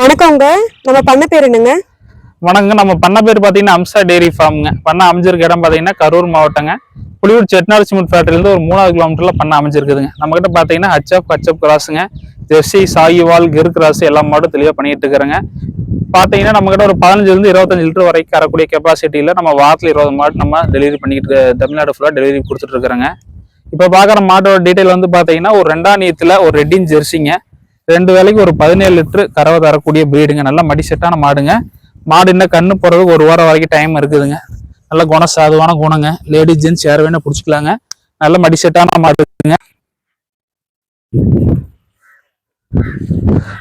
வணக்கங்க. நம்ம பண்ண பேர் என்னங்க? வணக்கங்க. நம்ம பண்ண பேர் பார்த்தீங்கன்னா அம்சா டெய்ரி ஃபார்ம்ங்க பண்ண அமைஞ்சிருக்க இடம் பார்த்தீங்கன்னா கரூர் மாவட்டங்க. புலியூர் செட்னார் சிமெண்ட் ஃபேக்டரியிலேருந்து ஒரு மூணாவது கிலோமீட்டரில் பண்ண அமைஞ்சிருக்குதுங்க. நம்மக்கிட்ட பார்த்தீங்கன்னா ஹச்எஃப் ஹச்எஃப் கிராஸுங்க ஜெர்சி சாயிவால் கிர் கிராஸ் எல்லா மாடும் தெளிவாக பண்ணிட்டு இருக்கிறேங்க. பார்த்தீங்கன்னா நம்மக்கிட்ட ஒரு பதினஞ்சுலேருந்து இருபத்தஞ்சு லிட்டர் வரைக்கும் வரக்கூடிய கெப்பாசிட்டியில் நம்ம வாரத்தில் இருபது மாடு நம்ம டெலிவரி பண்ணிட்டு தமிழ்நாடு ஃபுல்லாக டெலிவரி கொடுத்துட்டு இப்போ பார்க்குற மாட்டோட டீட்டெயில் வந்து பார்த்தீங்கன்னா ஒரு ரெண்டாம் நீத்தில் ஒரு ரெட்டின் ஜெர்சிங்க. ரெண்டு வேலைக்கு ஒரு பதினேழு லிட்டர் கறவை தரக்கூடிய ப்ரீடுங்க நல்லா மடி செட்டான மாடுங்க. மாடு இன்னும் கண்ணு போகிறதுக்கு ஒரு வாரம் வரைக்கும் டைம் இருக்குதுங்க. நல்ல குண சாதுவான குணங்க. லேடிஸ் ஜென்ஸ் யார் வேணா பிடிச்சிக்கலாங்க. நல்ல மடி செட்டான மாடு இருக்குங்க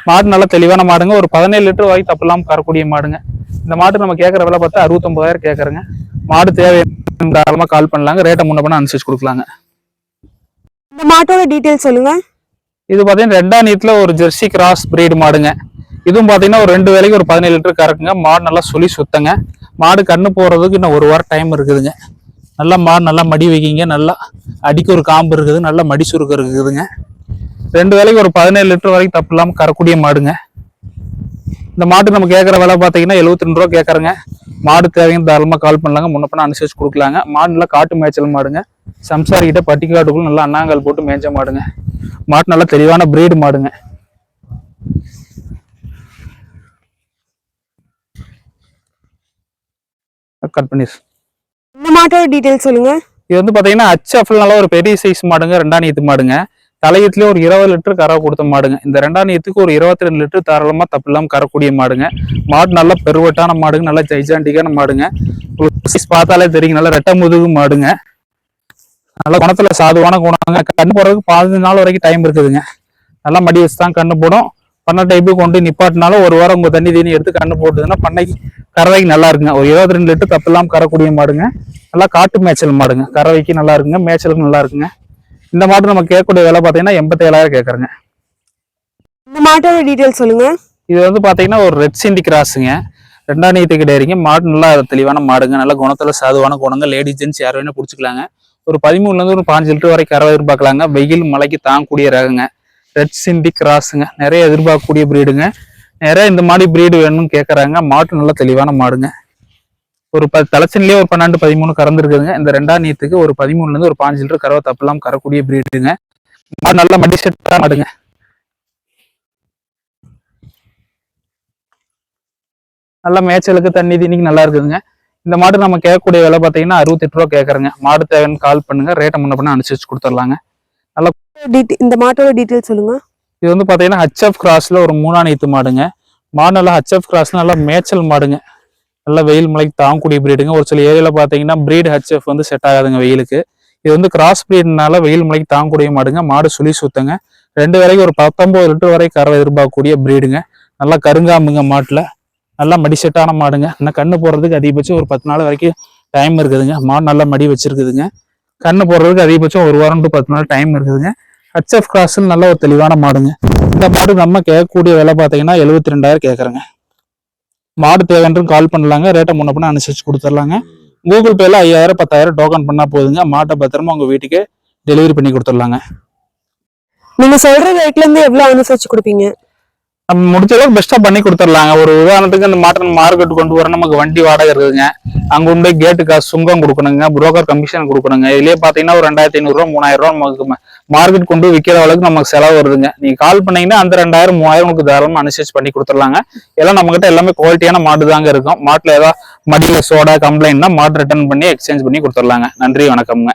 மாடு நல்ல தெளிவான மாடுங்க. ஒரு பதினேழு லிட்டர் வரைக்கும் தப்பில்லாமல் தரக்கூடிய கறக்கூடிய மாடுங்க. இந்த மாடு நம்ம கேட்குற விலை பார்த்தா அறுபத்தொம்பதாயிரம் கேட்குறேங்க மாடு தேவை தாராளமாக கால் பண்ணலாங்க. ரேட்டை முன்ன பண்ண அனுசரிச்சு கொடுக்கலாங்க. இந்த மாட்டோட டீட்டெயில் சொல்லுங்கள் இது பார்த்தீங்கன்னா ரெண்டாம் நீத்துல ஒரு ஜெர்சி கிராஸ் பிரீடு மாடுங்க. இதுவும் பார்த்தீங்கன்னா ஒரு ரெண்டு வேலைக்கு ஒரு பதினேழு லிட்டர் கறக்குங்க. மாடு நல்லா சுழி சுத்தங்க. மாடு கண்ணு போகிறதுக்கு இன்னும் ஒரு வாரம் டைம் இருக்குதுங்க. நல்லா மாடு நல்லா மடி வைக்கிங்க. நல்லா அடிக்கு ஒரு காம்பு இருக்குது. நல்லா மடி சுருக்கம் இருக்குதுங்க. ரெண்டு வேலைக்கு ஒரு பதினேழு லிட்டர் வரைக்கும் தப்பு இல்லாமல் கறக்கூடிய மாடுங்க. இந்த மாட்டு நம்ம கேட்குற விலை பார்த்தீங்கன்னா எழுபத்தி ரெண்டு ரூபா கேட்குறங்க மாடு தேவைன்னு தாராளமாக கால் பண்ணலாங்க. முன்ன பண்ண அனுசரிச்சு கொடுக்கலாங்க. மாடு நல்லா காட்டு மேய்ச்சல் மாடுங்க. சம்சாரிக்கிட்ட பட்டிக்காட்டுக்குள்ள நல்லா அண்ணாங்கல் போட்டு மேய்ச்ச மாடுங்க. மாட்டு நல்லா தெளிவான பிரீடு மாடுங்க. கட் பண்ணி இந்த மாட்டோட டீட்டெயில் சொல்லுங்க. இது வந்து பாத்தீங்கன்னா ஹச்எஃப்ல நல்ல ஒரு பெரிய சைஸ் மாடுங்க ரெண்டாம் நீத்து மாடுங்க. தலையத்துலயே ஒரு இருபது லிட்டர் கறவை கொடுத்த மாடுங்க. இந்த ரெண்டாம் நீத்துக்கு ஒரு இருபத்தி ரெண்டு லிட்டர் தாராளமா தப்பு இல்லாம கறக்கூடிய மாடுங்க. மாடு நல்ல பெருவட்டான மாடுங்க நல்ல ஜைஜாண்டிக்கான மாடுங்க. size பார்த்தாலே தெரியும் நல்ல ரெட்டை முதுகு மாடுங்க. நல்ல குணத்துல சாதுவான குணங்க. கண்ணு போறதுக்கு பதினஞ்சு நாள் வரைக்கும் டைம் இருக்குதுங்க. நல்லா மடி வச்சு தான் கண்ணு போடும். பண்ணை டைப்பு கொண்டு நிப்பாட்டினாலும் ஒரு வாரம் உங்க தண்ணி தீனி எடுத்து கண்ணு போட்டுதுன்னா பண்ணைக்கு கறவைக்கு நல்லா இருக்குங்க. ஒரு இருபத்தி ரெண்டு லிட்டர் தப்பு இல்லாம கறக்கூடிய மாடுங்க. நல்லா காட்டு மேய்ச்சல் மாடுங்க. கறவைக்கு நல்லா இருக்குங்க மேய்ச்சலுக்கு நல்லா இருக்குங்க. இந்த மாடு நம்ம கேட்கக்கூடிய விலை பார்த்தீங்கன்னா எண்பத்தேழாயிரம் கேட்குறேங்க. இந்த மாட்டோட டீட்டெயில் சொல்லுங்க. இது வந்து பார்த்தீங்கன்னா ஒரு ரெட் சிண்டி கிராஸுங்க ரெண்டாம் நீத்து கிடையாதுங்க மாடு நல்லா தெளிவான மாடுங்க. நல்ல குணத்துல சாதுவான குணங்க. லேடிஸ் ஜென்ஸ் யார் வேணா பிடிச்சிக்கலாங்க. ஒரு பதிமூணுலேருந்து ஒரு பாஞ்சு லிட்டர் வரைக்கும் கறவை எதிர்பார்க்கலாங்க. வெயில் மழைக்கு தாங்கக்கூடிய ரகங்க. ரெட் சிண்டி கிராஸுங்க நிறைய எதிர்பார்க்கக்கூடிய ப்ரீடுங்க நிறைய இந்த மாதிரி ப்ரீடு வேணும்னு கேட்குறாங்க மாட்டு நல்லா தெளிவான மாடுங்க. ஒரு ப தலைச்சன்லேயே ஒரு பன்னெண்டு பதிமூணு கறந்துருக்குதுங்க. இந்த ரெண்டாம் நீத்துக்கு ஒரு பதிமூணுலேருந்து ஒரு பாஞ்சு லிட்டர் கறவை தப்பெல்லாம் கறக்கூடிய பிரீடுங்க மாடு நல்லா மடி செட்டாக மாடுங்க. நல்லா மேய்ச்சலுக்கு தண்ணி தீனிக்கு நல்லா இருக்குதுங்க. இந்த மாடு நம்ம கேட்கக்கூடிய விலை பார்த்தீங்கன்னா அறுபத்தெட்டு ரூபா கேட்குறேங்க. மாடு தேவைன்னு கால் பண்ணுங்க. ரேட்டை முன்ன பண்ண அனுசரிச்சு கொடுத்துர்லாங்க டீட்டெயில் இந்த மாட்டோட டீட்டெயில் சொல்லுங்க. இது வந்து பார்த்தீங்கன்னா ஹச்எஃப் கிராஸ்ல ஒரு மூணா நீத்து மாடுங்க. மாடு நல்லா ஹச்எஃப் கிராஸ்ல நல்லா மேய்ச்சல் மாடுங்க. நல்லா வெயில் மலைக்கு தாங்கக்கூடிய பிரீடுங்க ஒரு சில ஏரியாவில் பார்த்தீங்கன்னா பிரீடு ஹச்எஃப் வந்து செட் ஆகாதுங்க வெயிலுக்கு. இது வந்து கிராஸ் பிரீடுனால வெயில் மலைக்கு தாங்கக்கூடிய மாடுங்க. மாடு சுழி சுத்தங்க. ரெண்டு வரைக்கும் ஒரு பத்தொன்பது லிட்டர் வரை கறவை எதிர்பார்க்கக்கூடிய பிரீடுங்க நல்லா கருங்காம்புங்க மாட்டில். நல்லா மடி செட்டான மாடுங்க. இன்னும் கண்ணு போடுறதுக்கு அதிகபட்சம் ஒரு பத்து நாள் வரைக்கும் டைம் இருக்குதுங்க. மாடு நல்லா மடி வச்சிருக்குதுங்க. கண்ணு போடுறதுக்கு அதிகபட்சம் ஒரு வாரம் டு பத்து நாள் டைம் இருக்குதுங்க. ஹச்எஃப் கிராஸில் நல்ல ஒரு தெளிவான மாடுங்க. இந்த மாடு நம்ம கேட்கக்கூடிய விலை பார்த்தீங்கன்னா எழுபத்தி ரெண்டாயிரம் கேட்குறேங்க. மாடு தேவைன்றும் கால் பண்ணலாங்க. ரேட்டை முன்ன பண்ண அனுசரிச்சு கொடுத்துர்லாங்க. கூகுள் பேல ஐயாயிரம் பத்தாயிரம் டோக்கன் பண்ணா போதுங்க. மாட்டை பத்திரமா உங்க வீட்டுக்கு டெலிவரி பண்ணி கொடுத்துர்லாங்க. நீங்க சொல்ற ரேட்ல இருந்து எவ்வளவு அனுசரிச்சு கொடுப்பீங்க? நம்ம முடிச்ச அளவுக்கு பெஸ்ட்டாக பண்ணி கொடுத்துர்லாங்க ஒரு உதாரணத்துக்கு இந்த மாட்டை மார்க்கெட் கொண்டு வர நமக்கு வண்டி வாடகை இருக்குதுங்க. அங்க உண்டு கேட்டு காசு சுங்கம் கொடுக்கணுங்க. புரோக்கர் கமிஷன் கொடுக்கணுங்க. இதுலயே பாத்தீங்கன்னா ஒரு ரெண்டாயிரத்தி ஐநூறுரூவா மூணாயிரம் ரூபா நமக்கு மார்க்கெட் கொண்டு விற்கிற அளவுக்கு நமக்கு செலவு வருதுங்க. நீங்க கால் பண்ணீங்கன்னா அந்த ரெண்டாயிரம் மூவாயிரம் உங்களுக்கு தாராளமா அனுசரிச்சு பண்ணி கொடுத்துர்லாங்க எல்லாம் நம்ம கிட்ட எல்லாமே குவாலிட்டியான மாடு தாங்க இருக்கும். மாட்டுல ஏதாவது மடியில சோடா கம்ப்ளைண்ட்னா மாட்டு ரிட்டர்ன் பண்ணி எக்ஸ்சேஞ்ச் பண்ணி கொடுத்துர்லாங்க நன்றி வணக்கம்ங்க.